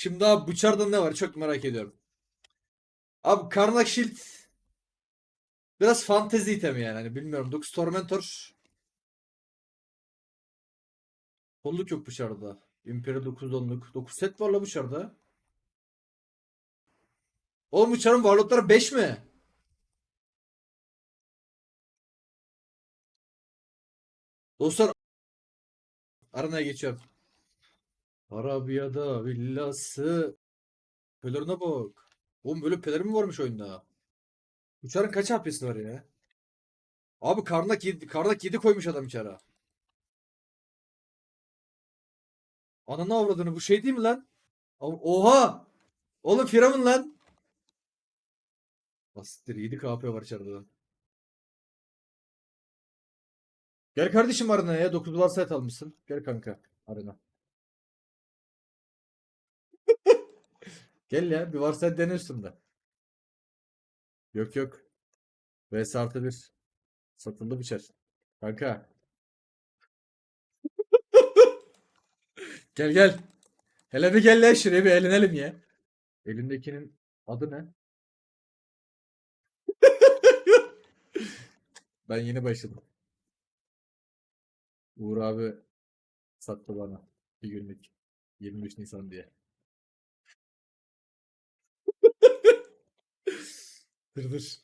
Şimdi abi bıçarda ne var çok merak ediyorum. Abi Karnak Shield biraz fantezi itemi yani. Hani bilmiyorum. Dux Tormentor Kolluk yok bıçarda. Imperial 9 onluk. 9 set var la bıçarda. Oğlum bıçarın varlıkları 5 mi? Dostlar aranaya geçiyorum. Arabiyada villası. Pelerine bak. Oğlum böyle pelerin mi varmış oyunda? Uçarın kaç HP'si var ya? Abi karnak 7, karnak 7 koymuş adam içeri. Ananı avradını bu şey değil mi lan? Oha! Oğlum Firavun lan. Basittir 7 KP var içeride. Gel kardeşim arenaya ya 9 dolar set almışsın. Gel kanka arena. Gel ya bir varsa dene üstümde. Yok yok. VS artı 1. Satıldı bıçak. Kanka. Gel gel. Hele bir gel lan şuraya bir eğlenelim ya. Elindekinin adı ne? Ben yeni başladım. Uğur abi sattı bana bir günlük 23 Nisan diye. that this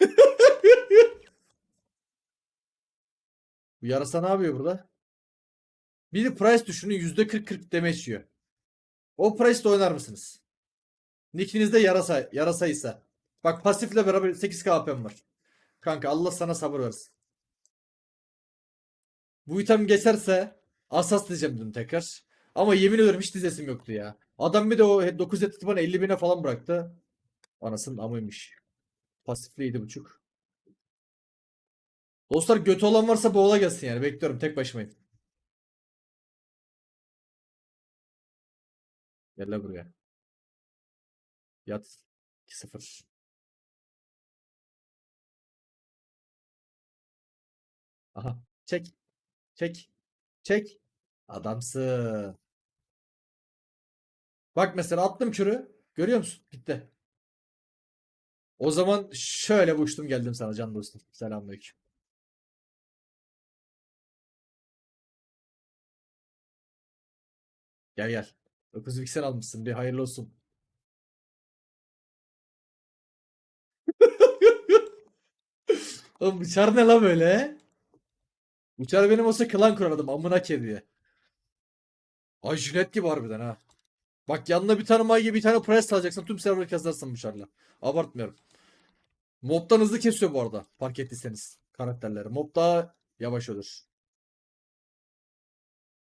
Bu yarasa ne yapıyor burada? Bir de price düşünün %40-40 damage yiyor. O price'de oynar mısınız? Nick'inizde yarasa, yarasaysa. Bak pasifle beraber 8 KP'm var. Kanka Allah sana sabır versin. Bu item geçerse asas diyeceğim dedim tekrar. Ama yemin ediyorum hiç dizesim yoktu ya. Adam bir de o 9 eti bana 50 bine falan bıraktı. Anasının amıymış. Pasifle 7.5. Dostlar götü olan varsa boğula gelsin yani. Bekliyorum tek başımayım. Gel lan buraya. Yat. 2-0. Aha. Çek. Çek. Çek. Adamsın. Bak mesela attım kürü. Görüyor musun? Gitti. O zaman şöyle uçtum geldim sana can dostum. Selamünaleyküm. Gel gel. 9 piksel almışsın. Bir hayırlı olsun. Oğlum bu çar ne la böyle? Bu çar benim olsa klan kurardım. Amına kediye. Ay jilet gibi harbiden ha. Bak yanına bir tane magi bir tane price alacaksın. Tüm server kazarsın bu çarla. Abartmıyorum. Mob'dan hızlı kesiyor bu arada. Fark ettiyseniz. Karakterleri. Mob daha yavaş olur.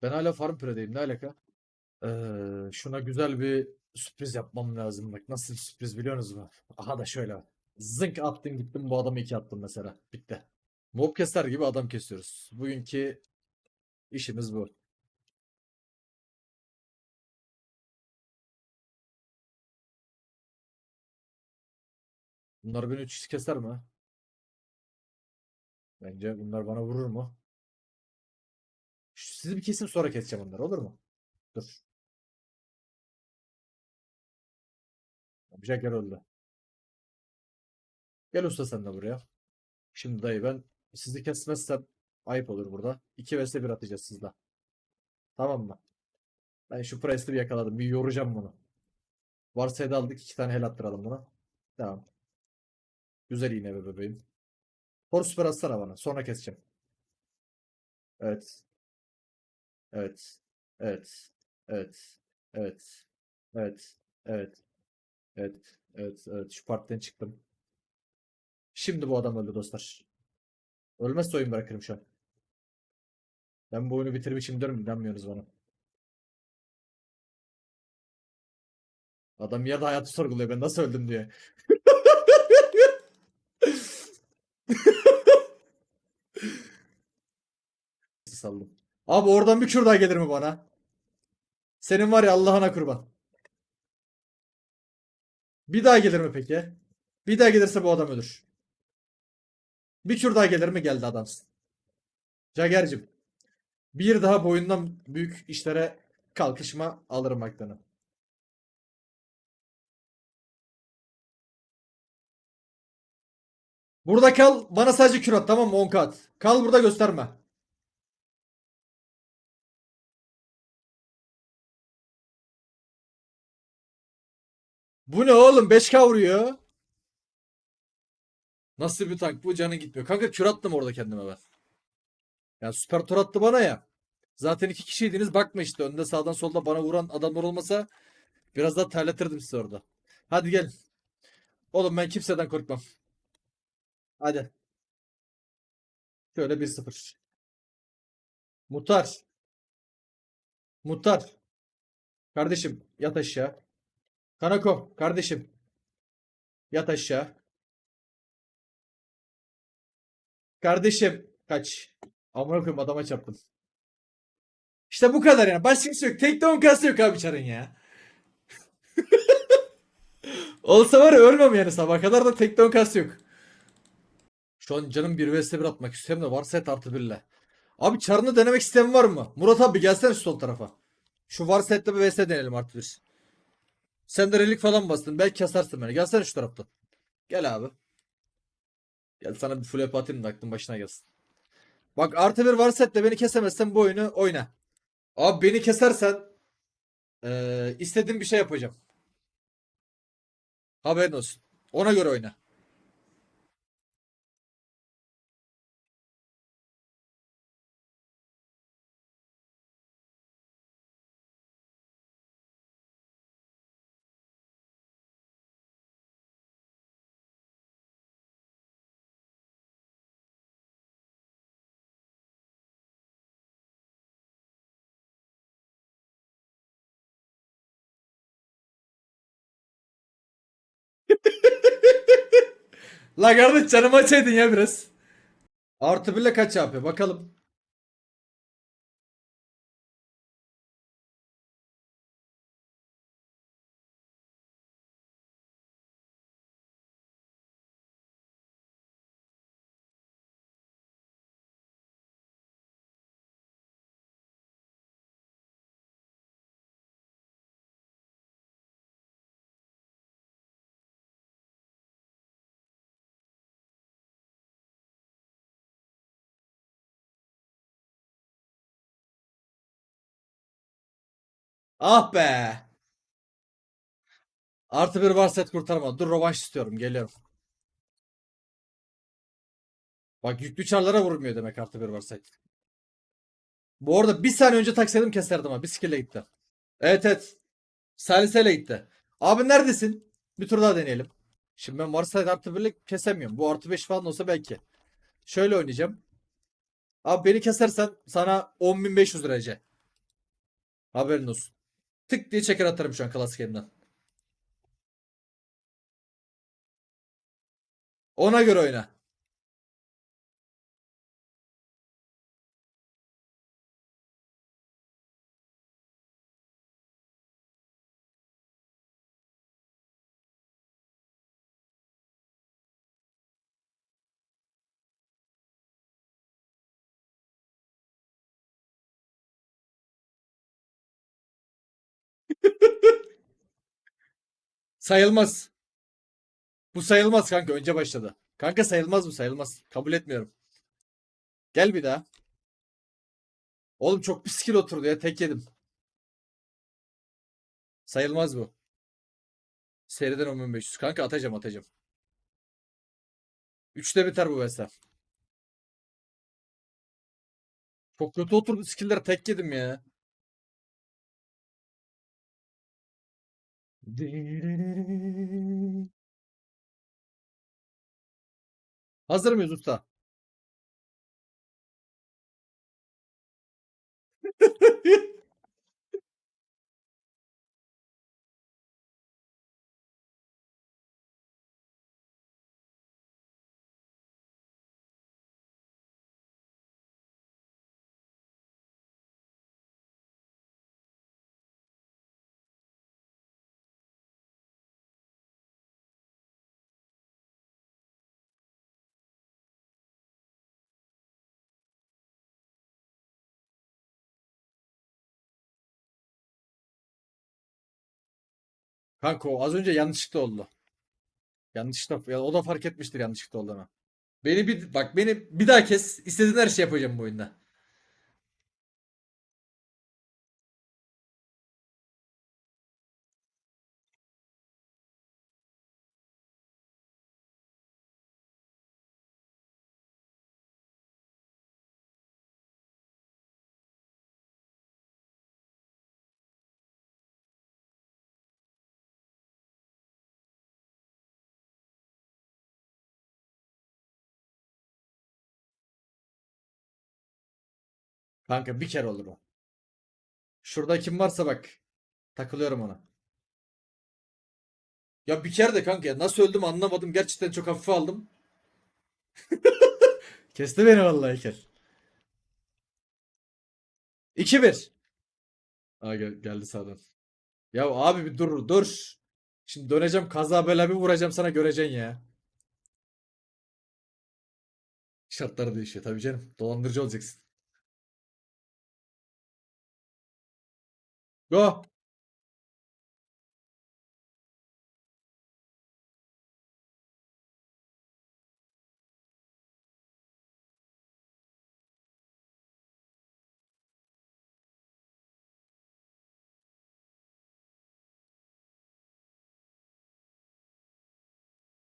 Ben hala farm piredeyim. Ne alaka? Ee, şuna güzel bir sürpriz yapmam lazım. Bak nasıl bir sürpriz biliyorsunuz mu? Aha da şöyle. Zınk attım gittim bu adamı iki attım mesela. Bitti. Mob keser gibi adam kesiyoruz. Bugünkü işimiz bu. Bunlar beni 3 keser mi? Bence bunlar bana vurur mu? Sizi bir kesim sonra keseceğim onları olur mu? Dur. Jacker öldü. Gel usta sen de buraya. Şimdi dayı ben sizi kesmezsem ayıp olur burada. 2 vs 1 atacağız sizle. Tamam mı? Ben şu Price'ı bir yakaladım. Bir yoracağım bunu. Varsayda aldık. 2 tane hel attıralım buna. Tamam. Güzel iğne be bebeğim. Horse atsana bana. Sonra keseceğim. Evet. Evet. Evet. Evet. Evet. Evet. Evet. Evet. Evet. Evet. Şu partiden çıktım. Şimdi bu adam öldü dostlar. Ölmezse oyun bırakırım şu an. Ben bu oyunu bitirmişim diyorum inanmıyorsunuz bana. Adam da hayatı sorguluyor ben nasıl öldüm diye. Saldım. Abi oradan bir kür daha gelir mi bana? Senin var ya Allah'ına kurban. Bir daha gelir mi peki? Bir daha gelirse bu adam ölür. Bir kür daha gelir mi? Geldi adamsın. Cager'cim. Bir daha boyundan büyük işlere kalkışma alırım aklını. Burada kal. Bana sadece kür at tamam mı? 10 kat. Kal burada gösterme. Bu ne oğlum? 5K vuruyor. Nasıl bir tank bu? Canı gitmiyor. Kanka kür attım orada kendime ben. Ya süper tur attı bana ya. Zaten iki kişiydiniz. Bakma işte önde sağdan solda bana vuran adamlar olmasa biraz daha terletirdim sizi orada. Hadi gel. Oğlum ben kimseden korkmam. Hadi. Şöyle 1-0. Muhtar. Muhtar. Kardeşim yat aşağı. Kanako kardeşim. Yat aşağı. Kardeşim kaç. Amına koyayım adama çarptım. İşte bu kadar yani. Başka bir şey yok. Tek de 10 kası yok abi çarın ya. Olsa var ya ölmem yani sabah kadar da tek de 10 kası yok. Şu an canım 1 vs 1 atmak istiyorum da varsa et artı 1 ile. Abi çarını denemek isteyen var mı? Murat abi gelsene şu sol tarafa. Şu varsa etle bir vs deneyelim artı 1. Sen de relik falan bastın. Belki kesersin beni. Gelsene şu taraftan. Gel abi. Gel sana bir full hep atayım da aklın başına gelsin. Bak artı bir varsa etle beni kesemezsen bu oyunu oyna. Abi beni kesersen eee istediğim bir şey yapacağım. Haberin olsun. Ona göre oyna. La kardeş canımı açaydın ya biraz. Artı birle kaç yapıyor bakalım. Ah be. Artı bir var set kurtarma. Dur rövanş istiyorum. Geliyorum. Bak yüklü çarlara vurmuyor demek artı bir var set. Bu arada bir saniye önce taksaydım keserdim ama bir skill'e gitti. Evet evet. Saliseyle gitti. Abi neredesin? Bir tur daha deneyelim. Şimdi ben varsaydı artı birle kesemiyorum. Bu artı 5 falan olsa belki. Şöyle oynayacağım. Abi beni kesersen sana 10.500 lira Ece. Haberin olsun. Tık diye çeker atarım şu an klasik elimden. Ona göre oyna. Sayılmaz. Bu sayılmaz kanka. Önce başladı. Kanka sayılmaz bu sayılmaz. Kabul etmiyorum. Gel bir daha. Oğlum çok bir skill oturdu ya. Tek yedim. Sayılmaz bu. Seriden 10500. Kanka atacağım atacağım. Üçte biter bu mesela. Çok kötü oturdu skill'ler tek yedim ya. Hazır mıyız usta? Kanka o az önce yanlışlıkla oldu. Yanlışlıkla ya o da fark etmiştir yanlışlıkla olduğunu. Beni bir bak beni bir daha kes. İstediğin her şey yapacağım bu oyunda. Kanka bir kere olur o. Şurada kim varsa bak. Takılıyorum ona. Ya bir kere de kanka ya nasıl öldüm anlamadım. Gerçekten çok hafife aldım. Kesti beni vallahi İlker. 2-1. Aa gel- geldi sağdan. Ya abi bir dur dur. Şimdi döneceğim kaza bela bir vuracağım sana göreceksin ya. Şartları değişiyor tabii canım. Dolandırıcı olacaksın. Go.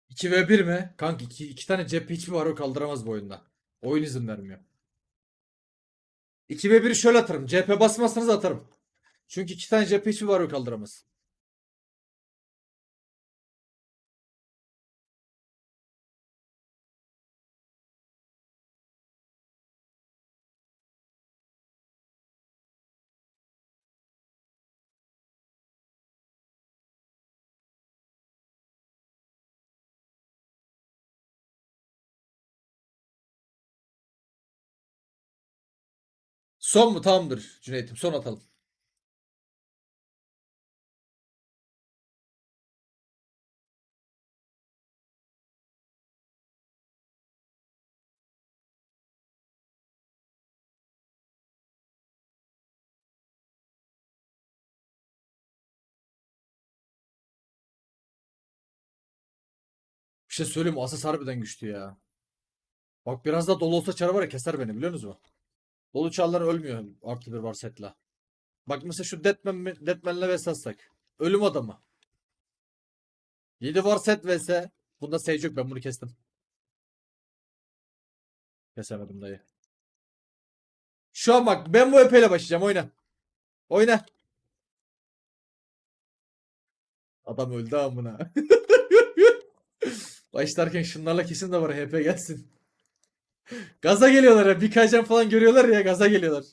İki ve 1 mi? Kanka iki, iki tane cephe hiçbir var o kaldıramaz bu oyunda. Oyun izin vermiyor. 2 ve 1'i şöyle atarım. CHP basmazsanız atarım. Çünkü iki tane cephe hiçbir var o kaldıramaz. Son mu? Tamamdır Cüneyt'im. Son atalım. Şey söyleyeyim mi? Asas harbiden güçlü ya. Bak biraz da dolu olsa çarı var ya keser beni biliyor musunuz? Dolu çarlar ölmüyor artı bir var setla. Bak mesela şu Deadman, Deadman'le vs atsak. Ölüm adamı. 7 var set vs. Bunda sage yok ben bunu kestim. Kesemedim dayı. Şu an bak ben bu EP ile başlayacağım oyna. Oyna. Adam öldü amına. Başlarken şunlarla kesin de var HP gelsin. Gaza geliyorlar ya. Bir kaycan falan görüyorlar ya gaza geliyorlar.